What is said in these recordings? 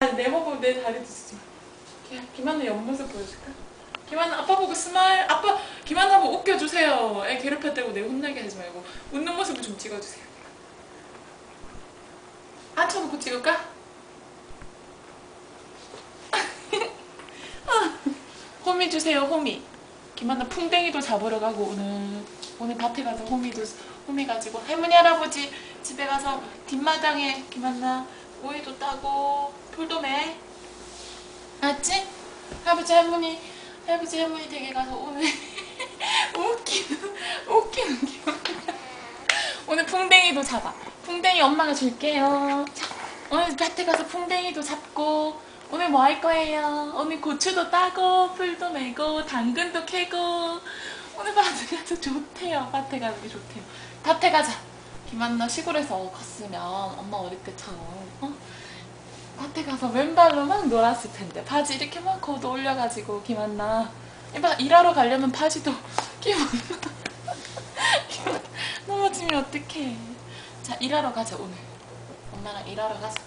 내 보고 내 다리 뒤지지 마. 기- 김하나 옆모습 보여줄까? 김하나 아빠 보고 스마일. 아빠 김하나 보고 웃겨주세요. 애 괴롭혔다고 내 혼나게 하지 말고 웃는 모습을 좀 찍어주세요. 앉혀놓고 찍을까? 호미 주세요 호미. 김하나 풍뎅이도 잡으러 가고 오늘 오늘 밭에 가서 호미도 호미 가지고 할머니 할아버지 집에 가서 뒷마당에 김하나 오이도 따고 풀도 매. 알았지? 할아버지 할머니 할아버지 할머니 댁에 가서 오늘 웃기는 웃기는 기분. 오늘 풍뎅이도 잡아. 풍뎅이 엄마가 줄게요. 자, 오늘 밭에 가서 풍뎅이도 잡고 오늘 뭐 할 거예요? 오늘 고추도 따고 풀도 메고 당근도 캐고 오늘 밭에 가서 좋대요. 밭에 가는 게 좋대요. 밭에 가자. 김한나 시골에서 컸으면 엄마 어릴 때처럼 어? 가서 왼발로 막 놀았을 텐데. 바지 이렇게 막 걷어 올려가지고 김한나. 이봐 일하러 가려면 바지도 김한나. 넘어지면 어떡해. 자 일하러 가자 오늘. 엄마랑 일하러 가자.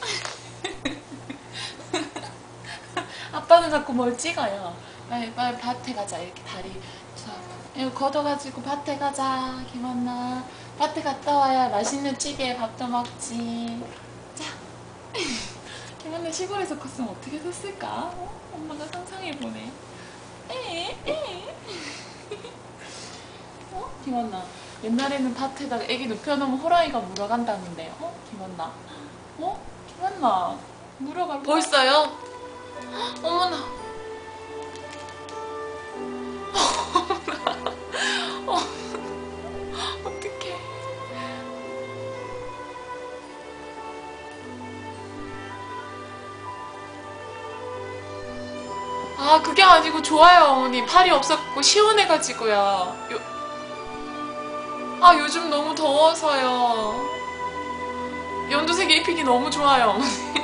아빠는 자꾸 뭘 찍어요? 빨리 빨리 밭에 가자. 이렇게 다리 자 이거 걷어가지고 밭에 가자 김한나. 밭에 갔다 와야 맛있는 찌개에 밥도 먹지 자 김한나 시골에서 컸으면 어떻게 됐을까? 어? 엄마가 상상해보네 에? 에? 어? 김한나 옛날에는 밭에다가 애기 눕혀놓으면 호랑이가 물어간다는데 어? 김한나 어? 김한나 물어가 벌써요? 어머나 아 그게 아니고 좋아요 어머니. 팔이 없었고 시원해가지고요. 요... 아 요즘 너무 더워서요. 연두색 입히기 너무 좋아요 어머니.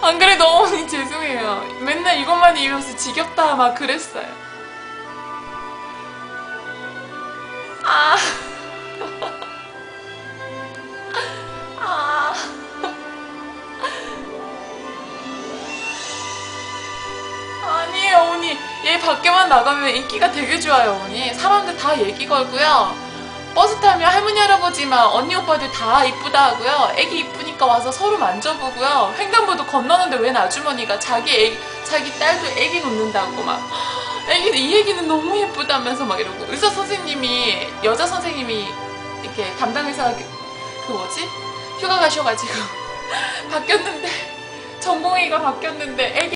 안 그래도 어머니 죄송해요. 맨날 이것만 입으면서 지겹다 막 그랬어요 얘 밖에만 나가면 인기가 되게 좋아요 어머니. 사람들 다 얘기 걸고요. 버스 타면 할머니 할아버지만 언니 오빠들 다 이쁘다 하고요. 애기 이쁘니까 와서 서로 만져보고요. 횡단보도 건너는데 웬 아주머니가 자기 애, 자기 딸도 애기 놓는다고 막 애기 이 애기는 너무 예쁘다면서 막 이러고. 의사 선생님이 여자 선생님이 이렇게 담당 의사 그, 그 뭐지? 휴가 가셔가지고 바뀌었는데 전공의가 바뀌었는데 애기